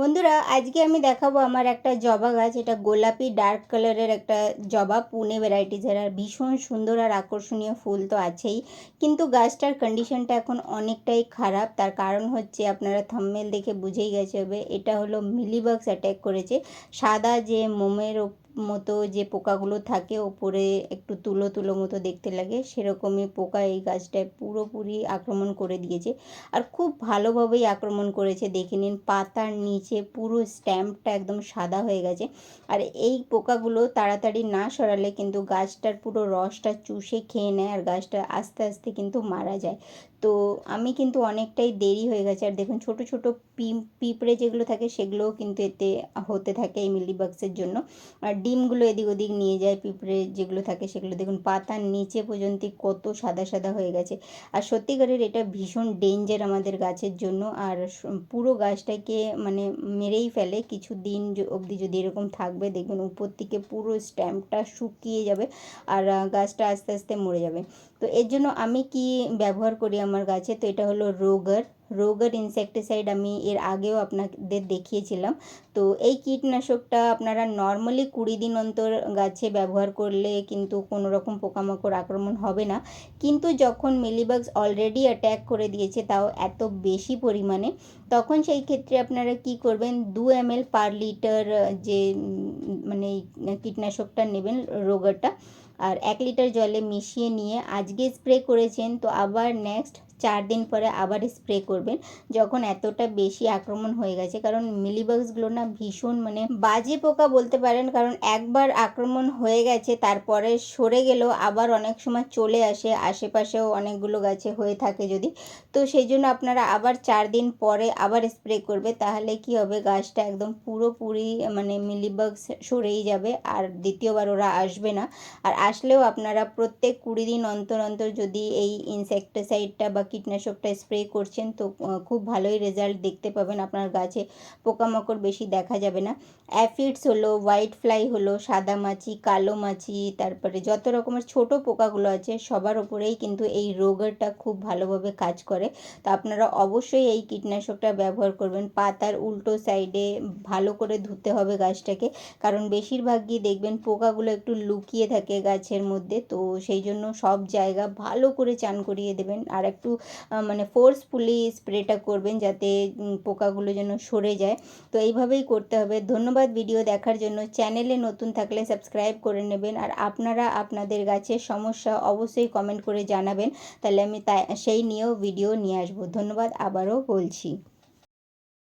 বন্ধুরা, আজকে আমি দেখাবো আমার একটা জবা গাছ। এটা গোলাপি ডার্ক কালারের একটা জবা, পুনে ভ্যারাইটিজের আর ভীষণ সুন্দর আর আকর্ষণীয় ফুল তো আছেই। কিন্তু গাছটার কন্ডিশনটা এখন অনেকটাই খারাপ। তার কারণ হচ্ছে, আপনারা থাম্মেল দেখে বুঝেই গেছে হবে, এটা হলো মিলিবাগস অ্যাট্যাক করেছে। সাদা যে মোমের মতো যে পোকাগুলো থাকে ওপরে একটু তুলো তুলো মতো দেখতে লাগে, সেরকমই পোকা এই গাছটায় পুরোপুরি আক্রমণ করে দিয়েছে। আর খুব ভালোভাবেই আক্রমণ করেছে, দেখে নিন, পাতার নিচে পুরো স্ট্যাম্পটা একদম সাদা হয়ে গেছে। আর এই পোকাগুলো তাড়াতাড়ি না সরালে কিন্তু গাছটার পুরো রসটা চুষে খেয়ে নেয় আর গাছটা আস্তে আস্তে কিন্তু মারা যায়। তো আমি কিন্তু অনেকটাই দেরি হয়ে গেছে। আর দেখুন, ছোট ছোট পিঁপড়ে যেগুলো থাকে সেগুলোও কিন্তু এতে হতে থাকে এই মিলিবাক্সের জন্য। আর ডিমগুলো এদিক ওদিক নিয়ে যায়, পিঁপড়ে যেগুলো থাকে সেগুলো। দেখুন, পাতার নিচে পর্যন্ত কত সাদা সাদা হয়ে গেছে। আর সত্যিকারের এটা ভীষণ ডেঞ্জার আমাদের গাছের জন্য। আর পুরো গাছটাকে মানে মেরেই ফেলে। কিছু দিন অবধি যদি এরকম থাকবে, দেখবেন উপর থেকে পুরো স্ট্যাম্পটা শুকিয়ে যাবে আর গাছটা আস্তে আস্তে মরে যাবে। তো এর জন্য আমি কি ব্যবহার করি আমার গাছে? তো এটা হলো রোগার। রোগার ইনসেকটিসাইড আমি এর আগেও আপনাদের দেখিয়েছিলাম। তো এই কীটনাশকটা আপনারা নর্মালি কুড়ি দিন অন্তর গাছে ব্যবহার করলে কিন্তু কোনো রকম পোকামাকড় আক্রমণ হবে না। কিন্তু যখন মিলিবাগস অলরেডি অ্যাট্যাক করে দিয়েছে তাও এত বেশি পরিমাণে, তখন সেই ক্ষেত্রে আপনারা কি করবেন? দু এম এল পার লিটার যে মানে কীটনাশকটা নেবেন রোগারটা আর এক লিটার জলে মিশিয়ে নিয়ে আজকে স্প্রে করেছেন, তো আবার নেক্সট চার দিন পরে আবার স্প্রে করবেন। যখন এতটা বেশি আক্রমণ হয়ে গেছে, কারণ মিলিবাগসগুলো না ভীষণ মানে বাজে পোকা বলতে পারেন, কারণ একবার আক্রমণ হয়ে গেছে, তারপরে সরে গেলেও আবার অনেক সময় চলে আসে, আশেপাশেও অনেকগুলো গাছে হয়ে থাকে যদি। তো সেই জন্য আপনারা আবার চার দিন পরে আবার স্প্রে করবে, তাহলে কি হবে, গাছটা একদম পুরোপুরি মানে মিলিবাগস সরেই যাবে, আর দ্বিতীয়বার ওরা আসবে না। আর আসলেও আপনারা প্রত্যেক কুড়ি দিন অন্তর অন্তর যদি এই ইনসেকটিসাইডটা বা কীটনাশকটা স্প্রে করছেন, তো খুব ভালোই রেজাল্ট দেখতে পাবেন আপনার গাছে। পোকামাকড় বেশি দেখা যাবে না। অ্যাফিডস হলো হোয়াইট ফ্লাই হলো, সাদা মাছি, কালো মাছি, তারপরে যত রকমের ছোট পোকাগুলো আছে, সবার ওপরেই কিন্তু এই রোগারটা খুব ভালোভাবে কাজ করে। তো আপনারা অবশ্যই এই কীটনাশকটা ব্যবহার করবেন। পাতার উল্টো সাইডে ভালো করে ধুতে হবে গাছটাকে, কারণ বেশিরভাগই দেখবেন পোকাগুলো একটু লুকিয়ে থাকে গাছের মধ্যে, তো সেই জন্য সব জায়গা ভালো করে চান করিয়ে দেবেন। আর একটু মানে ফোর্সফুলি স্প্রেটা করবেন যাতে পোকাগুলো যেন সরে যায়। তো এইভাবেই করতে হবে। ধন্যবাদ ভিডিও দেখার জন্য। চ্যানেলে নতুন থাকলে সাবস্ক্রাইব করে নেবেন। আর আপনারা আপনাদের গাছের সমস্যা অবশ্যই কমেন্ট করে জানাবেন। তাহলে আমি তাই সেই নিয়েও ভিডিও নিয়ে আসব। ধন্যবাদ। আবারও বলছি।